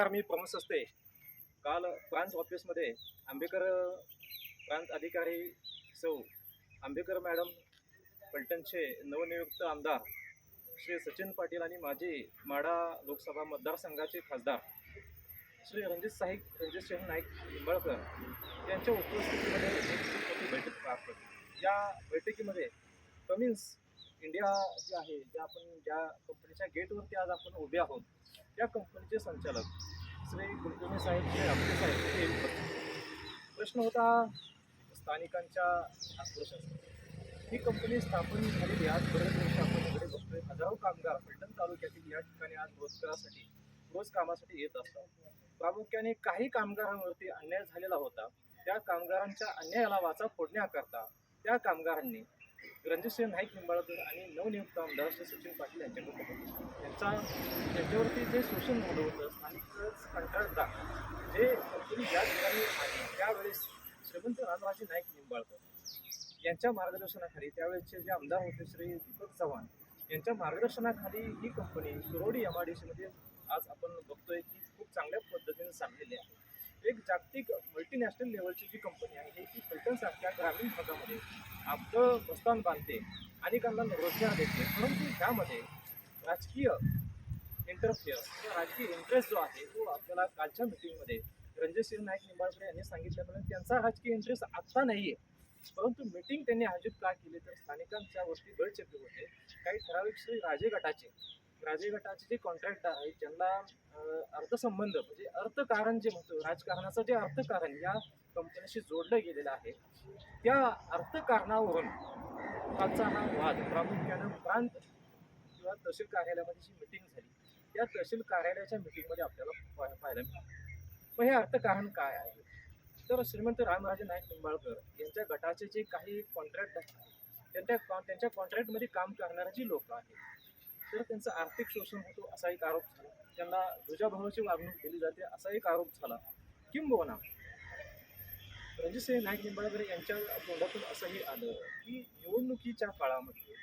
नमस्कार मी प्रमोद सस्ते. काल प्रांत ऑफिसमध्ये आंबेकर प्रांत अधिकारी सौ आंबेकर मॅडम पलटणचे नवनियुक्त आमदार श्री सचिन पाटील आणि माजी माडा लोकसभा मतदारसंघाचे खासदार श्री रणजित साहिब रणजित सिंह नाईक निंबाळकर यांच्या उपस्थितीमध्ये एक बैठक पार पडली. या बैठकीमध्ये कमिन्स इंडिया जे आहे ज्या आपण ज्या कंपनीच्या गेटवरती आज आपण उभे आहोत त्या कंपनीचे संचालक श्री कुलकर्णी साहेब श्री आमटे साहेब हे प्रश्न होता स्थानिकांच्या आक्रोशाचा. ही कंपनी स्थापन झालेली आज बरेच वर्ष आपण बघतोय. हजारो कामगार फलटण तालुक्यातील या ठिकाणी आज रोजगारासाठी रोज कामासाठी येत असतात. प्रामुख्याने काही कामगारांवरती अन्याय झालेला होता. त्या कामगारांच्या अन्यायाला वाचा फोडण्याकरता त्या कामगारांनी रणजितसिंह नाईक निंबाळकर आणि नवनियुक्त आमदार श्री सचिन पाटील यांच्याकडे बघितलं. त्यांचा त्यांच्यावरती जे शोषण झालं होतं स्थानिक कंटाळता जे कंपनी ज्या ठिकाणी आली त्यावेळेस श्रीमंत रामराजे नाईक निंबाळकर यांच्या मार्गदर्शनाखाली त्यावेळेसचे जे आमदार होते श्री दीपक चव्हाण यांच्या मार्गदर्शनाखाली ही company Surodi M I D सीमध्ये आज आपण बघतोय की खूप चांगल्या पद्धतीने चाललेली आहे एक जागतिक मल्टीनॅशनल लेवलची जी कंपनी आहे ती की फलटणसारख्या ग्रामीण भागामध्ये आपलं प्रस्थान बांधते अनेकांना रोजगार देते. परंतु त्यामध्ये राजकीय इंटरफिअर किंवा राजकीय इंटरेस्ट जो आहे तो आपल्याला कालच्या मिटिंगमध्ये रणजितसिंह नाईक निंबाळकर यांनी सांगितल्याप्रमाणे म्हणजे त्यांचा राजकीय इंटरेस्ट आत्ता नाही आहे परंतु मीटिंग त्यांनी आयोजित का केली? तर स्थानिकांच्या गोष्टी गळचेपी होते. काही ठराविक श्री राजे गटाचे राजे गटाचे जे कॉन्ट्रॅक्टर आहेत ज्यांना अर्थसंबंध म्हणजे अर्थकारण जे म्हणतो राजकारणाचं जे अर्थकारण या कंपनीशी जोडलं गेलेलं आहे त्या अर्थकारणावरून कालचा हा वाद प्रामुख्यानं प्रांत किंवा तहसील कार्यालयामध्ये जी मिटिंग झाली त्या तहसील कार्यालयाच्या मिटिंगमध्ये आपल्याला पाहायला मिळालं. मग हे अर्थकारण काय आहे? तर श्रीमंत रामराजे नाईक निंबाळकर यांच्या गटाचे जे काही कॉन्ट्रॅक्ट आहेत त्यांच्या कॉ- त्यांच्या कॉन्ट्रॅक्टमध्ये काम करणारे जी लोक आहेत तर त्यांचं आर्थिक शोषण होतो असा एक आरोप झाला. त्यांना ध्वजाभावाची वागणूक दिली जाते असा एक आरोप झाला. किंबहुना रणजितसिंह नाईक निंबाळकर यांच्या तोंडातून असंही आलं की निवडणुकीच्या काळामध्ये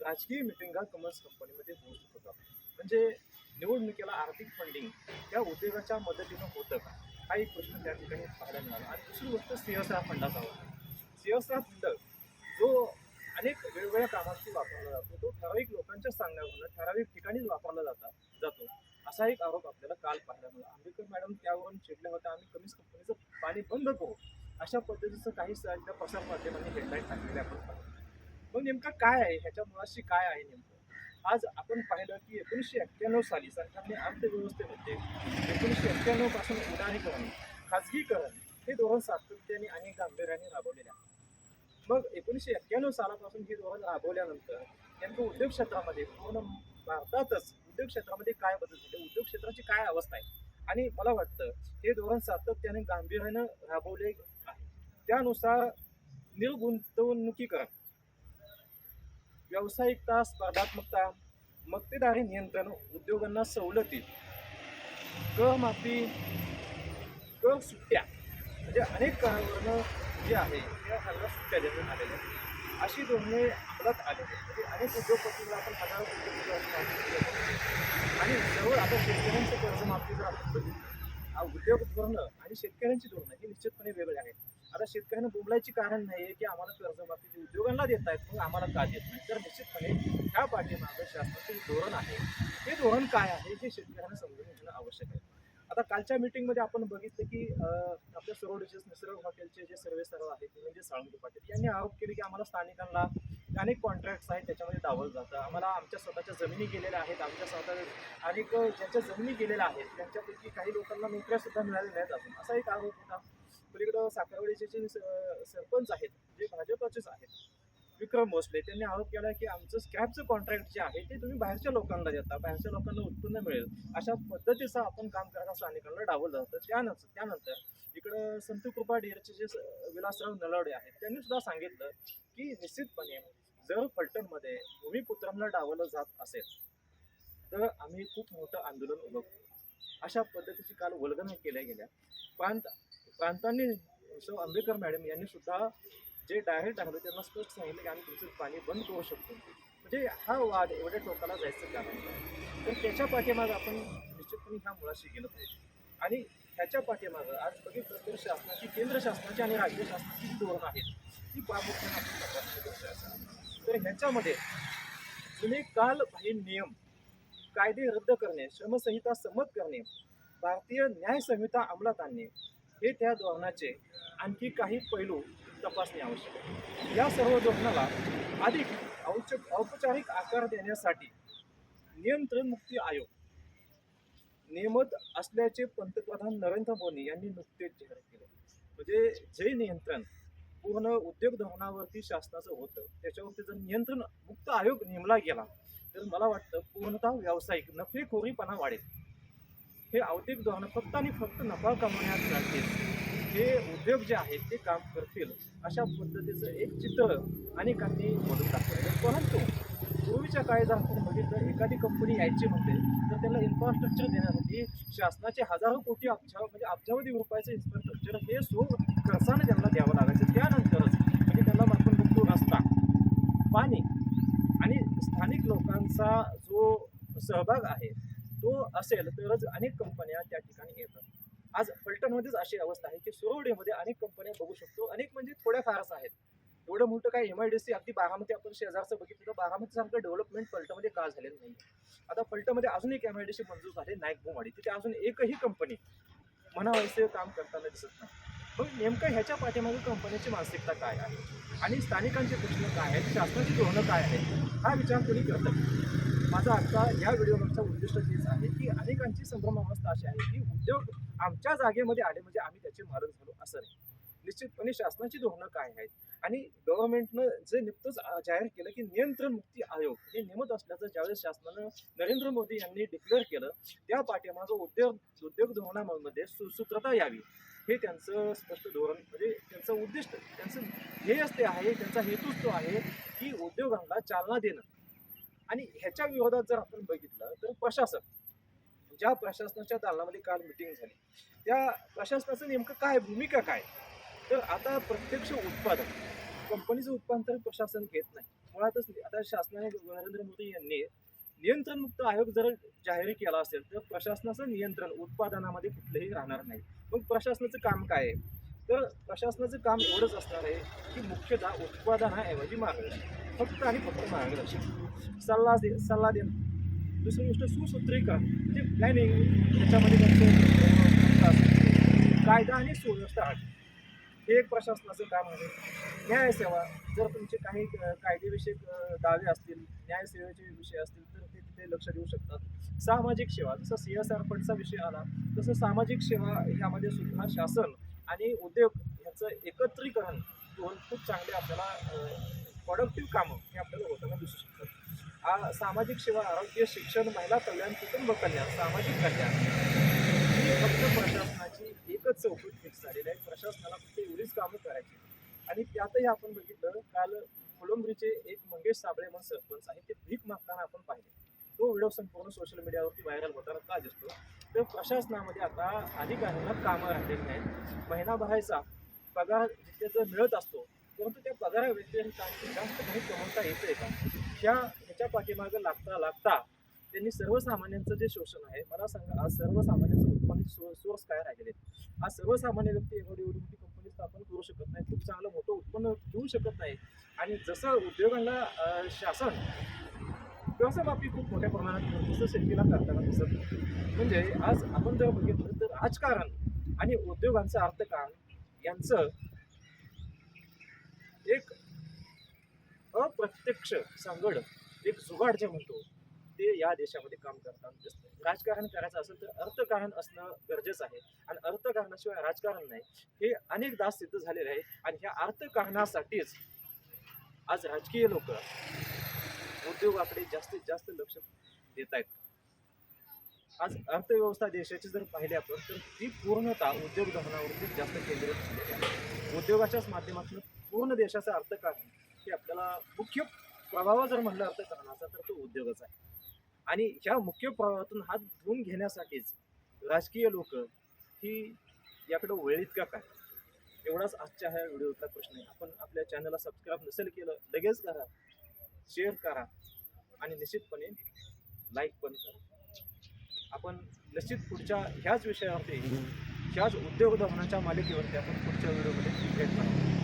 राजकीय मिटिंगा कमर्स कंपनीमध्ये होत होतात म्हणजे निवडणुकीला आर्थिक फंडिंग त्या उद्योगाच्या मदतीनं होतं का? हा एक प्रश्न त्या ठिकाणी पाहायला मिळाला. आणि दुसरी गोष्ट सीएसआर फंडाचा होता. सीएसआर फंड जो अनेक वेगवेगळ्या कामासाठी वापरला जातो. ठराविक लोकांच्या सांगण्यावरून ठराविक ठिकाणीच वापरला जाता जातो. असा एक आरोप आपल्याला काल पाहायला मिळाला. आंबेडकर मॅडम त्यावरून चिडल्या होत्या आम्ही कमीच कंपनीचं पाणी बंद करू. अशा पद्धतीचं काही त्या प्रसार माध्यमांनी हेडलाईन टाकलेले आपण मग नेमकं काय आहे? ह्याच्या मुळाशी काय आहे नेमकं? आज आपण पाहिलं की एकोणीसशे एक्क्याण्णव साली सरकारने अर्थव्यवस्थेमध्ये एकोणीसशे एक्क्याण्णवपासून उदारीकरण खाजगीकरण हे धोरण सातत्याने आणि गांभीर्याने राबवलेले आहे. मग एकोणीसशे एक्क्याण्णव सालापासून हे धोरण राबवल्यानंतर नेमकं उद्योग क्षेत्रामध्ये पूर्ण भारतातच उद्योग क्षेत्रामध्ये काय बदल झाले? उद्योग क्षेत्राची काय अवस्था आहे? आणि मला वाटतं हे धोरण सातत्याने गांभीर्यानं राबवले आहे. त्यानुसार निर्गुंतवणुकीकरण व्यावसायिकता स्पर्धात्मकता मक्तेदारी नियंत्रण उद्योगांना सवलती कर माफी कर सुट्ट्या म्हणजे अनेक कारणावरनं जे आहे त्या कारणाला सुट्ट्या देण्यात आलेल्या आहेत. अशी धोरणे अंमलात आली. आहेत. म्हणजे अनेक उद्योगपतींना आपण हजारो कोटी रुपये आणि जवळ आपण शेतकऱ्यांचं कर्जमाफी जर आपण बघितली हा उद्योग धोरणं आणि शेतकऱ्यांची धोरणं ही निश्चितपणे वेगळी आहेत आता शेतकऱ्यांना बोंबलायची कारण नाही आहे की आम्हाला कर्जमाफी उद्योगांना देत आहेत मग आम्हाला का देत नाही तर निश्चितपणे ह्या पाठीमागं शासनाचे धोरण आहे. ते धोरण काय आहे हे शेतकऱ्यांना समजून घेणं आवश्यक आहे. आता कालच्या मीटिंगमध्ये आपण बघितलं की आपल्या सरोडचे निसर्ग हॉटेलचे जे सर्वे सर्व आहेत ते म्हणजे साळुंके पाटील यांनी आरोप केले की आम्हाला स्थानिकांना अनेक कॉन्ट्रॅक्ट्स आहेत त्याच्यामध्ये डावल जातं. आम्हाला आमच्या स्वतःच्या जमिनी गेलेल्या आहेत आमच्या स्वतः अनेक ज्यांच्या जमिनी गेलेल्या आहेत त्यांच्यापैकी काही लोकांना नोकऱ्या सुद्धा मिळालेल्या आहेत अजून. असा एक आरोप होता. पलीकडं साखरवाडीचे जे स- सरपंच आहेत जे भाजपचेच आहेत विक्रम भोसले त्यांनी आरोप केला की आमचं स्क्रॅपचं कॉन्ट्रॅक्ट जे आहे ते तुम्ही बाहेरच्या लोकांना देता बाहेरच्या लोकांना उत्पन्न मिळेल. अशा पद्धतीचं आपण काम करायला स्थानिकांना डावलं जातं त्यानंतर त्यानंतर इकडं संत कृपा डेअरचे जे स- विलासराव नलावडे आहेत त्यांनी सुद्धा सांगितलं की निश्चितपणे जर फलटणमध्ये भूमिपुत्रांना डावलं जात असेल तर आम्ही खूप मोठं आंदोलन उभं अशा पद्धतीची काल वल्गना केल्या गेल्या. प्रांत प्रांतांनी सो आंबेडकर मॅडम यांनी सुद्धा जे डायरेक्ट आहे त्यांना स्पष्ट सांगितलं की आम्ही तुमचं पाणी बंद करू शकतो. म्हणजे हा वाद एवढ्या टोकाला जायचं कारण तर त्याच्या पाठीमागं आपण निश्चितपणे ह्या मुळाशी गेलं पाहिजे. आणि ह्याच्या पाठीमागं आज बघितलं तर शासनाची केंद्र शासनाची आणि राज्य शासनाची जी धोरणं आहेत ती प्रामुख्याने आपण गरजेचं तर ह्याच्यामध्ये जुने कालबाह्य नियम कायदे रद्द करणे श्रमसंहिता संमत करणे भारतीय न्याय संहिता अंमलात आणणे हे त्या धोरणाचे आणखी काही पैलू तपासणे आवश्यक आहे. या सर्व धोरणाला अधिक औच औपचारिक आकार देण्यासाठी नियंत्रण मुक्ती आयोग नियमत असल्याचे पंतप्रधान नरेंद्र मोदी यांनी नुकतेच जाहीर केले. म्हणजे जे नियंत्रण पूर्ण उद्योग धोरणावरती शासनाचं होतं त्याच्यावरती जर नियंत्रण मुक्त आयोग नेमला गेला तर मला वाटतं पूर्णतः व्यावसायिक नफेखोरीपणा वाढेल. हे औद्योगिक धोरण फक्त आणि फक्त नफा कमवण्यासाठी हे उद्योग जे आहेत ते काम करतील अशा पद्धतीचं एक चित्र अनेकांनी म्हणून दाखवलं परंतु पूर्वीच्या काळी जर आपण बघितलं एखादी कंपनी यायची म्हणते तर त्याला इन्फ्रास्ट्रक्चर देण्यासाठी शासनाचे हजारो कोटी अब्जा म्हणजे अब्जावधी रुपयाचं इन्फ्रास्ट्रक्चर हे सो खर्चाने त्यांना द्यावं लागायचं त्यानंतरच म्हणजे त्यांना आपण बघतो रस्ता. पाणी आणि स्थानिक लोकांचा जो सहभाग आहे तो असेल तरच अनेक कंपन्या त्या ठिकाणी येतात. आज फलटणमध्येच अशी अवस्था आहे की सुरवडीमध्ये अनेक कंपन्या बघू शकतो. अनेक म्हणजे थोड्या फारच आहेत. एवढं मोठं काय एम आय डी सी अगदी बारामती आपण शेजारचं बघितलं तर बारामती सारखं डेव्हलपमेंट फलटणमध्ये का झालेलं नाही आता फलटणमध्ये अजून एक एम आय डी सी मंजूर झाली नाईक भोमाडी. तिथे अजून एकही कंपनी म्हणावायचं काम करताना दिसत नाही. मग नेमकं ह्याच्या पाठीमागे कंपनीची मानसिकता काय आहे? आणि स्थानिकांचे प्रश्न काय आहेत? शासनाची धोरणं काय आहेत? हा विचार कोणी करतं? माझा आजचा या व्हिडिओमागचा उद्दिष्ट तेच आहे की अनेकांची संभ्रमावस्था अशी आहे की उद्योग आमच्या जागेमध्ये आले म्हणजे आम्ही त्याचे मालक झालो असं नाही. निश्चितपणे शासनाची धोरणं काय आहेत? आणि गव्हर्नमेंटनं जे नुकतंच जाहीर केलं की नियंत्रण मुक्ती आयोग हे नेमत असल्याचं ज्यावेळेस शासनानं नरेंद्र मोदी यांनी डिक्लेअर केलं त्या पाठीमागं उद्योग उद्योग धोरणामध्ये सुसूत्रता यावी. हे त्यांचं स्पष्ट धोरण म्हणजे त्यांचं उद्दिष्ट त्यांचं ध्येयच ते आहे त्यांचा हेतूच तो आहे की उद्योगांना चालना देणं. आणि ह्याच्या विरोधात जर आपण बघितलं तर प्रशासन ज्या प्रशासनाच्या दालनामध्ये काल मिटिंग झाली त्या प्रशासनाचं नेमकं काय भूमिका काय? तर आता प्रत्यक्ष उत्पादन कंपनीचं उत्पादन प्रशासन घेत नाही. मुळातच आता शासनाने नरेंद्र मोदी यांनी नियंत्रणमुक्त आयोग जर जाहीर केला असेल तर प्रशासनाचं नियंत्रण उत्पादनामध्ये कुठलंही राहणार नाही. मग प्रशासनाचं काम काय आहे? तर प्रशासनाचं काम एवढंच असणार आहे की मुख्यतः उत्पादनाऐवजी मार्गदर्शन फक्त आणि फक्त मार्गदर्शन सल्ला दे सल्ला देणं. दुसरी गोष्ट सुसूत्रीकरण म्हणजे प्लॅनिंग त्याच्यामध्ये त्यांचं कायदा आणि सुव्यवस्था राखणे हे एक प्रशासनाचं काम आहे. न्यायसेवा जर तुमचे काही कायदेविषयक दावे असतील न्यायसेवेचे विषय असतील तर ते तिथे लक्ष देऊ शकतात. सामाजिक सेवा जसं सी एस आर फंडचा विषय आला तसं सामाजिक सेवा ह्यामध्ये सुद्धा शासन आणि उद्योग ह्याचं एकत्रीकरण दोन खूप चांगले आपल्याला प्रोडक्टिव्ह कामं हे आपल्याला होताना दिसू शकतात. हा सामाजिक सेवा आरोग्य शिक्षण महिला कल्याण कुटुंब कल्याण सामाजिक कल्याण ही फक्त प्रशासनाची एकच चौकट फिक्स झालेली आहे. प्रशासनाला फक्त एवढीच कामं करायची आणि त्यातही आपण बघितलं काल कोलंबरीचे एक मंगेश साबळे म्हणून सरपंच आहे ते भीक मागताना आपण पाहिले. तो व्हिडिओ संपूर्ण सोशल मीडियावरती व्हायरल होताना का दिसतो? तर प्रशासनामध्ये आता अधिकाऱ्यांना कामं राहिलेली नाहीत महिना भरायचा पगार जिथे जर मिळत असतो परंतु त्या पगारा व्यतिरिक्त जास्त काही कमवता येते का? ह्या ह्याच्या पाठीमागं लागता लागता त्यांनी सर्वसामान्यांचं जे शोषण आहे मला सांगा आज सर्वसामान्यांचं उत्पन्न सो सोर्स काय राहिलेले आज सर्वसामान्य व्यक्ती एवढी एवढी मोठी कंपनी स्थापन करू शकत नाही खूप चांगलं मोठं उत्पन्न घेऊ शकत नाही. आणि जसं उद्योगांना शासन व्यवसायबाबी खूप मोठ्या प्रमाणात करतं, शेतीला करताना दिसत म्हणजे आज आपण जर बघितलं तर राजकारण आणि उद्योगांचं अर्थकारण यांचं एक अप्रत्यक्ष सांगड एक जुगाड जे म्हणतो ते या देशामध्ये काम करताना दिसतं राजकारण करायचं असेल तर अर्थकारण असणं गरजेचं आहे. आणि अर्थकारणाशिवाय राजकारण नाही. हे अनेकदा सिद्ध झालेलं आहे. आणि ह्या अर्थकारणासाठीच आज राजकीय लोक उद्योगाकडे जास्तीत जास्त लक्ष देत आहेत. आज अर्थव्यवस्था देशाची जर पाहिली आपण तर ती पूर्णतः उद्योग धोरणावरती जास्त केंद्रित झालेली आहे. उद्योगाच्याच माध्यमातून पूर्ण देशाचं अर्थकारण हे आपल्याला मुख्य प्रभाव जर म्हणलं अर्थकारणाचा तर तो उद्योगच आहे. आणि ह्या मुख्य प्रभावातून हात धुवून घेण्यासाठीच राजकीय लोक ही याकडे वळीत का काय? एवढाच आजच्या ह्या व्हिडिओतला प्रश्न आहे. आपण आपल्या चॅनलला सबस्क्राईब नसेल केलं लगेच करा. शेअर करा आणि निश्चितपणे लाईक पण करा. आपण निश्चित पुढच्या ह्याच विषयावरती ह्याच उद्योग धवनाच्या मालिकेवरती आपण पुढच्या व्हिडिओमध्ये भेट करू